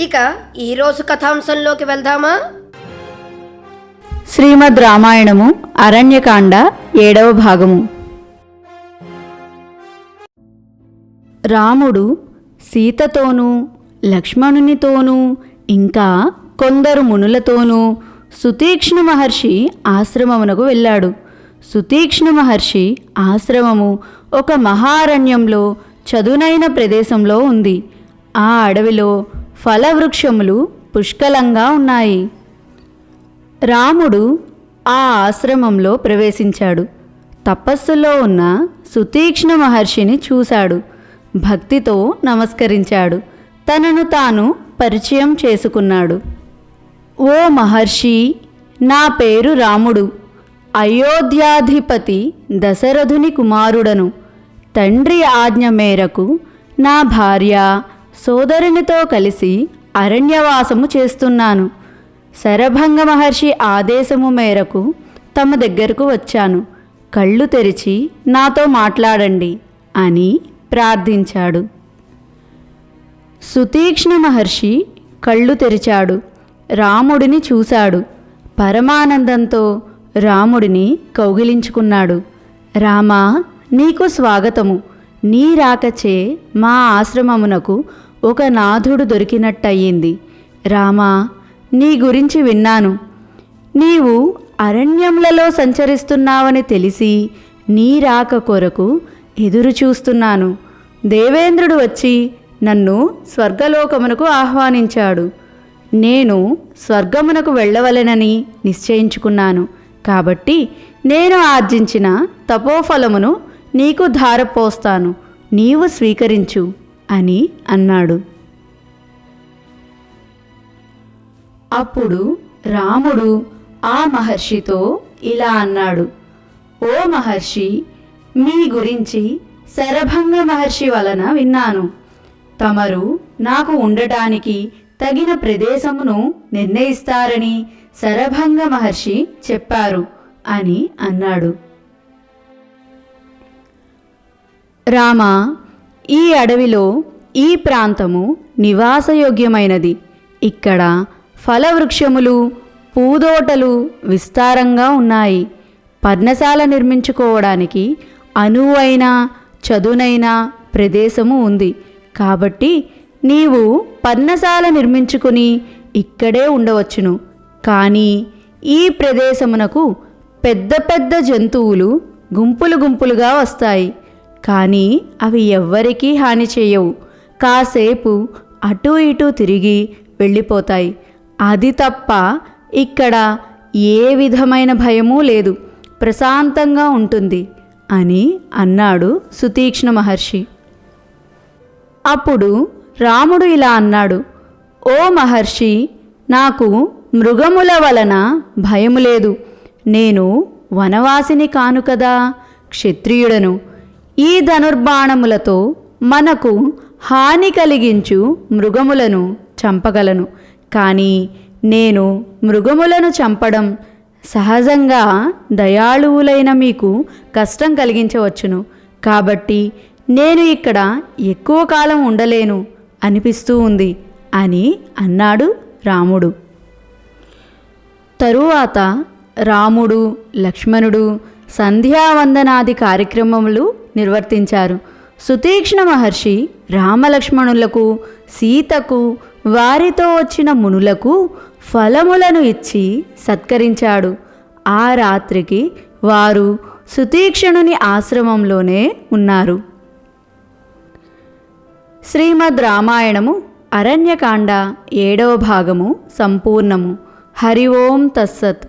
ఇక ఈరోజు కథాంశంలోకి వెళ్దామా? శ్రీమద్ రామాయణము అరణ్యకాండ ఏడవ భాగము. రాముడు సీతతోనూ లక్ష్మణునితోనూ ఇంకా కొందరు మునులతోనూ సుతీక్ష్ణ మహర్షి ఆశ్రమమునకు వెళ్ళాడు. సుతీక్ష్ణ మహర్షి ఆశ్రమము ఒక మహారణ్యంలో చదునైన ప్రదేశంలో ఉంది. ఆ అడవిలో ఫలవృక్షములు పుష్కలంగా ఉన్నాయి. రాముడు ఆ ఆశ్రమంలో ప్రవేశించాడు. తపస్సులో ఉన్న సుతీక్ష్ణ మహర్షిని చూశాడు. భక్తితో నమస్కరించాడు. తనను తాను పరిచయం చేసుకున్నాడు. ఓ మహర్షి నా పేరు రాముడు. అయోధ్యాధిపతి దశరథుని కుమారుడను. తండ్రి ఆజ్ఞ మేరకు నా భార్య సోదరునితో కలిసి అరణ్యవాసము చేస్తున్నాను. శరభంగ మహర్షి ఆదేశము మేరకు తమ దగ్గరకు వచ్చాను. కళ్ళు తెరిచి నాతో మాట్లాడండి అని ప్రార్థించాడు. సుతీక్ష్ణ మహర్షి కళ్ళు తెరిచాడు. రాముడిని చూశాడు. పరమానందంతో రాముడిని కౌగిలించుకున్నాడు. రామా నీకు స్వాగతము. నీ రాకచే మా ఆశ్రమమునకు ఒక నాథుడు దొరికినట్టయింది. రామా నీ గురించి విన్నాను. నీవు అరణ్యములలో సంచరిస్తున్నావని తెలిసి నీ రాక కొరకు ఎదురు చూస్తున్నాను. దేవేంద్రుడు వచ్చి నన్ను స్వర్గలోకమునకు ఆహ్వానించాడు. నేను స్వర్గమునకు వెళ్ళవలెనని నిశ్చయించుకున్నాను. కాబట్టి నేను ఆర్జించిన తపోఫలమును నీకు ధారపోస్తాను. నీవు స్వీకరించు. అని అన్నాడు. అప్పుడు రాముడు ఆ మహర్షితో ఇలా అన్నాడు. ఓ మహర్షి మీ గురించి శరభంగ మహర్షి వలన విన్నాను. తమరు నాకు ఉండటానికి తగిన ప్రదేశమును నిర్ణయిస్తారని శరభంగ మహర్షి చెప్పారు అని అన్నాడు. రామా ఈ అడవిలో ఈ ప్రాంతము నివాసయోగ్యమైనది. ఇక్కడ ఫలవృక్షములు పూదోటలు విస్తారంగా ఉన్నాయి. పర్ణశాల నిర్మించుకోవడానికి అనువైన చదునైన ప్రదేశము ఉంది. కాబట్టి నీవు పర్ణశాల నిర్మించుకుని ఇక్కడే ఉండవచ్చును. కానీ ఈ ప్రదేశమునకు పెద్ద పెద్ద జంతువులు గుంపులు గుంపులుగా వస్తాయి. కానీ అవి ఎవ్వరికీ హాని చేయవు. కాసేపు అటూ ఇటూ తిరిగి వెళ్ళిపోతాయి. అది తప్ప ఇక్కడ ఏ విధమైన భయమూ లేదు. ప్రశాంతంగా ఉంటుంది అని అన్నాడు సుతీక్ష్ణ మహర్షి. అప్పుడు రాముడు ఇలా అన్నాడు ఓ మహర్షి నాకు మృగముల వలన భయము లేదు. నేను వనవాసిని కాను కదా క్షత్రియుడను. ఈ ధనుర్బాణములతో మనకు హాని కలిగించు మృగములను చంపగలను. కానీ నేను మృగములను చంపడం సహజంగా దయాళువులైన మీకు కష్టం కలిగించవచ్చును. కాబట్టి నేను ఇక్కడ ఎక్కువ కాలం ఉండలేను అనిపిస్తూ ఉంది అని అన్నాడు రాముడు. తరువాత రాముడు లక్ష్మణుడు సంధ్యావందనాది కార్యక్రమములు నిర్వర్తించారు. సుతీక్ష్ణ మహర్షి రామలక్ష్మణులకు సీతకు వారితో వచ్చిన మునులకు ఫలములను ఇచ్చి సత్కరించాడు. ఆ రాత్రికి వారు సుతీక్షణుని ఆశ్రమంలోనే ఉన్నారు. శ్రీమద్ రామాయణము అరణ్యకాండ ఏడవ భాగము సంపూర్ణము. హరి ఓం తస్సత్